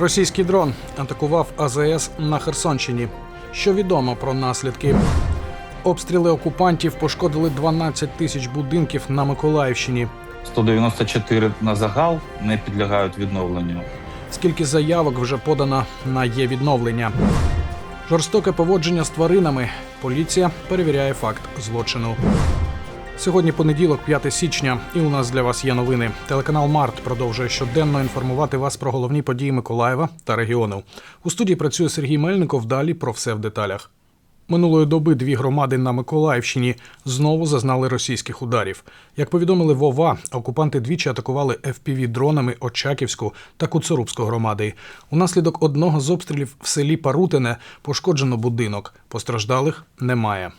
Російський дрон атакував АЗС на Херсонщині. Що відомо про наслідки? Обстріли окупантів пошкодили 12 тисяч будинків на Миколаївщині. 194 на загал не підлягають відновленню. Скільки заявок вже подано на є відновлення? Жорстоке поводження з тваринами. Поліція перевіряє факт злочину. Сьогодні понеділок, 5 січня, і у нас для вас є новини. Телеканал Март продовжує щоденно інформувати вас про головні події Миколаєва та регіону. У студії працює Сергій Мельников. Далі про все в деталях. Минулої доби дві громади на Миколаївщині знову зазнали російських ударів. Як повідомили Вова, окупанти двічі атакували fpv дронами Очаківську та Куцерубську громади. Унаслідок одного з обстрілів в селі Парутине пошкоджено будинок. Постраждалих немає.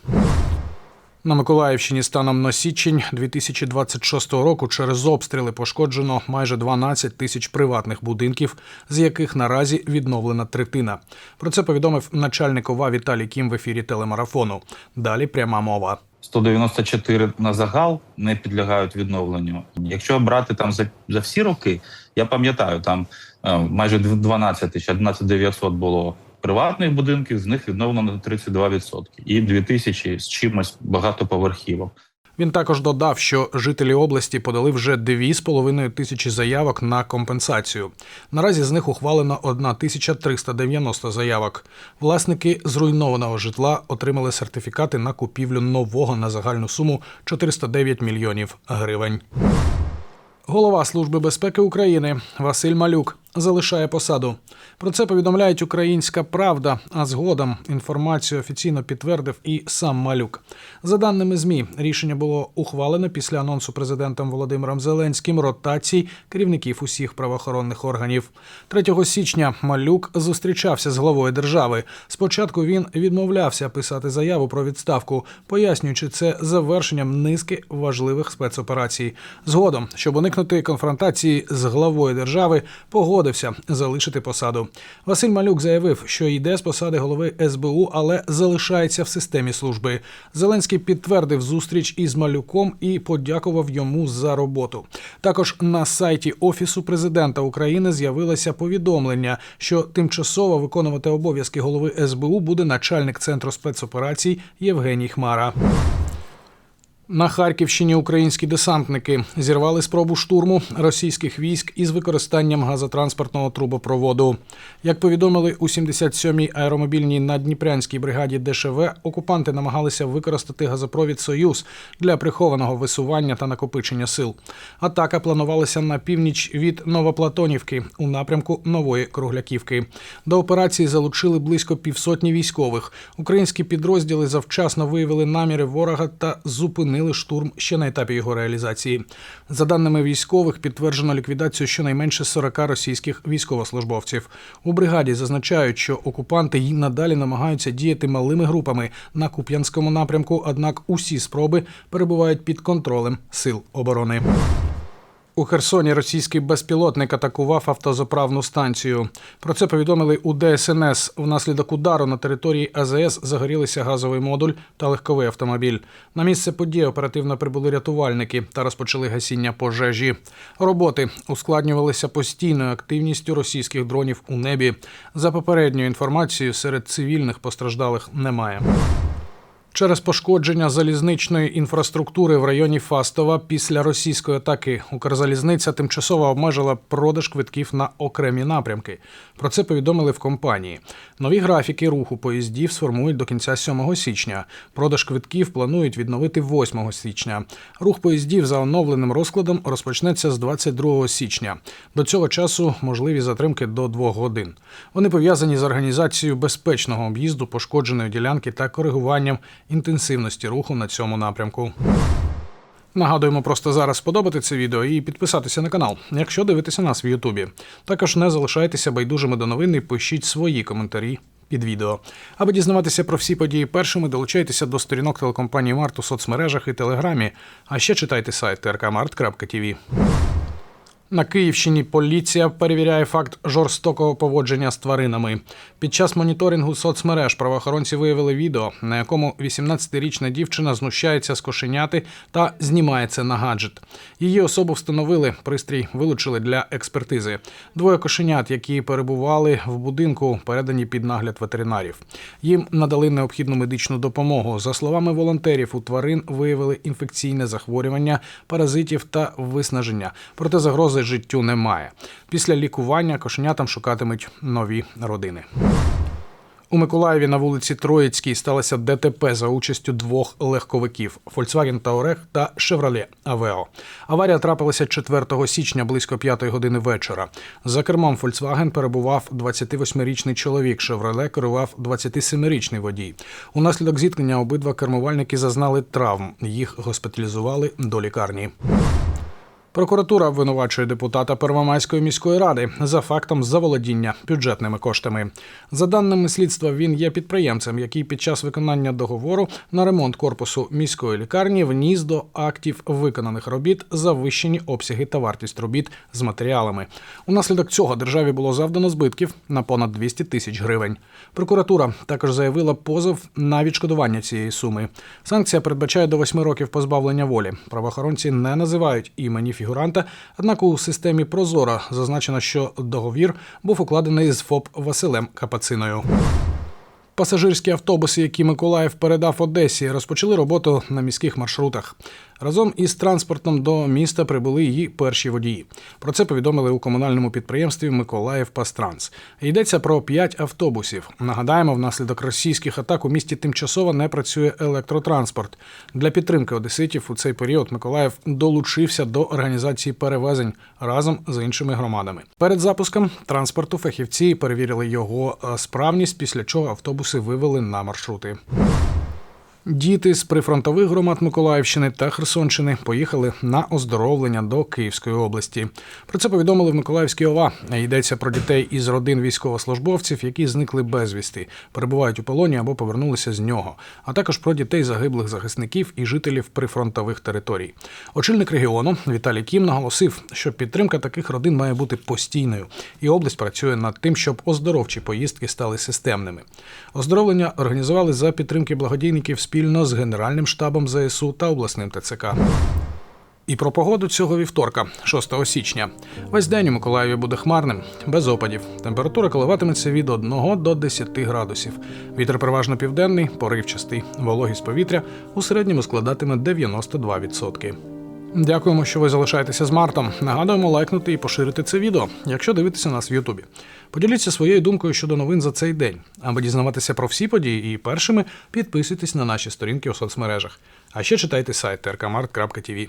На Миколаївщині станом на січень 2026 року через обстріли пошкоджено майже 12 тисяч приватних будинків, з яких наразі відновлена третина. Про це повідомив начальник ОВА Віталій Кім в ефірі телемарафону. Далі пряма мова. 194 на загал не підлягають відновленню. Якщо брати там за, за всі роки, я пам'ятаю, там е, майже 12 тисяч, 11 900 було приватних будинків, з них відновлено 32%. І 2000 з чимось багатоповерхівок. Він також додав, що жителі області подали вже 2,5 тисячі заявок на компенсацію. Наразі з них ухвалено 1390 заявок. Власники зруйнованого житла отримали сертифікати на купівлю нового на загальну суму 409 мільйонів гривень. Голова Служби безпеки України Василь Малюк залишає посаду. Про це повідомляють Українська Правда, а згодом інформацію офіційно підтвердив і сам Малюк. За даними ЗМІ, рішення було ухвалене після анонсу президентом Володимиром Зеленським ротацій керівників усіх правоохоронних органів. 3 січня Малюк зустрічався з главою держави. Спочатку він відмовлявся писати заяву про відставку, пояснюючи це завершенням низки важливих спецоперацій. Згодом, щоб уникнути конфронтації з главою держави, погодився залишити посаду. Василь Малюк заявив, що йде з посади голови СБУ, але залишається в системі служби. Зеленський підтвердив зустріч із Малюком і подякував йому за роботу. Також на сайті Офісу президента України з'явилося повідомлення, що тимчасово виконувати обов'язки голови СБУ буде начальник центру спецоперацій Євгеній Хмара. На Харківщині українські десантники зірвали спробу штурму російських військ із використанням газотранспортного трубопроводу. Як повідомили у 77-й аеромобільній наддніпрянській бригаді ДШВ, окупанти намагалися використати газопровід Союз для прихованого висування та накопичення сил. Атака планувалася на північ від Новоплатонівки у напрямку Нової Кругляківки. До операції залучили близько півсотні військових. Українські підрозділи завчасно виявили наміри ворога та зупинили штурм ще на етапі його реалізації. За даними військових, підтверджено ліквідацію щонайменше 40 російських військовослужбовців. У бригаді зазначають, що окупанти й надалі намагаються діяти малими групами на Куп'янському напрямку, однак усі спроби перебувають під контролем сил оборони. У Херсоні російський безпілотник атакував автозаправну станцію. Про це повідомили у ДСНС. Внаслідок удару на території АЗС загорілися газовий модуль та легковий автомобіль. На місце події оперативно прибули рятувальники та розпочали гасіння пожежі. Роботи ускладнювалися постійною активністю російських дронів у небі. За попередньою інформацією, серед цивільних постраждалих немає. Через пошкодження залізничної інфраструктури в районі Фастова після російської атаки Укрзалізниця тимчасово обмежила продаж квитків на окремі напрямки. Про це повідомили в компанії. Нові графіки руху поїздів сформують до кінця 7 січня. Продаж квитків планують відновити 8 січня. Рух поїздів за оновленим розкладом розпочнеться з 22 січня. До цього часу можливі затримки до 2 годин. Вони пов'язані з організацією безпечного об'їзду пошкодженої ділянки та коригуванням інтенсивності руху на цьому напрямку. Нагадуємо просто зараз сподобати це відео і підписатися на канал, якщо дивитеся нас в Ютубі. Також не залишайтеся байдужими до новин і пишіть свої коментарі під відео. Аби дізнаватися про всі події першими, долучайтеся до сторінок телекомпанії Март у соцмережах і Телеграмі, а ще читайте сайт trkmart.tv. На Київщині поліція перевіряє факт жорстокого поводження з тваринами. Під час моніторингу соцмереж правоохоронці виявили відео, на якому 18-річна дівчина знущається з кошеняти та знімається на гаджет. Її особу встановили, пристрій вилучили для експертизи. Двоє кошенят, які перебували в будинку, передані під нагляд ветеринарів. Їм надали необхідну медичну допомогу. За словами волонтерів, у тварин виявили інфекційне захворювання, паразитів та виснаження. Проте загрози життю немає. Після лікування кошенятам шукатимуть нові родини. У Миколаєві на вулиці Троїцькій сталося ДТП за участю двох легковиків Volkswagen Touareg та Chevrolet Aveo. Аварія трапилася 4 січня близько 5 години вечора. За кермом Volkswagen перебував 28-річний чоловік. Chevrolet керував 27-річний водій. Унаслідок зіткнення обидва кермувальники зазнали травм. Їх госпіталізували до лікарні. Прокуратура обвинувачує депутата Первомайської міської ради за фактом заволодіння бюджетними коштами. За даними слідства, він є підприємцем, який під час виконання договору на ремонт корпусу міської лікарні вніс до актів виконаних робіт завищені обсяги та вартість робіт з матеріалами. Унаслідок цього державі було завдано збитків на понад 200 тисяч гривень. Прокуратура також заявила позов на відшкодування цієї суми. Санкція передбачає до 8 років позбавлення волі. Правоохоронці не називають імені фігуранта. Однак у системі Прозора зазначено, що договір був укладений з ФОП Василем Капациною. Пасажирські автобуси, які Миколаїв передав Одесі, розпочали роботу на міських маршрутах. Разом із транспортом до міста прибули її перші водії. Про це повідомили у комунальному підприємстві Миколаїв Пастранс. Йдеться про п'ять автобусів. Нагадаємо, внаслідок російських атак у місті тимчасово не працює електротранспорт. Для підтримки одеситів у цей період Миколаїв долучився до організації перевезень разом з іншими громадами. Перед запуском транспорту фахівці перевірили його е, справність, після чого автобуси вивели на маршрути. Діти з прифронтових громад Миколаївщини та Херсонщини поїхали на оздоровлення до Київської області. Про це повідомили в Миколаївській ОВА. Йдеться про дітей із родин військовослужбовців, які зникли безвісти, перебувають у полоні або повернулися з нього, а також про дітей загиблих захисників і жителів прифронтових територій. Очільник регіону Віталій Кім наголосив, що підтримка таких родин має бути постійною, і область працює над тим, щоб оздоровчі поїздки стали системними. Оздоровлення організували за підтримки благодійників спільно з Генеральним штабом ЗСУ та обласним ТЦК. І про погоду цього вівторка, 6 січня. Весь день у Миколаєві буде хмарним, без опадів. Температура коливатиметься від 1 до 10 градусів. Вітер переважно південний, поривчастий. Вологість повітря у середньому складатиме 92%. Дякуємо, що ви залишаєтеся з Мартом. Нагадуємо лайкнути і поширити це відео, якщо дивитеся нас в Ютубі. Поділіться своєю думкою щодо новин за цей день. Аби дізнаватися про всі події і першими підписуйтесь на наші сторінки у соцмережах. А ще читайте сайт trkmart.tv.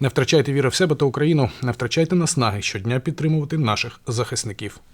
Не втрачайте віри в себе та Україну, не втрачайте наснаги щодня підтримувати наших захисників.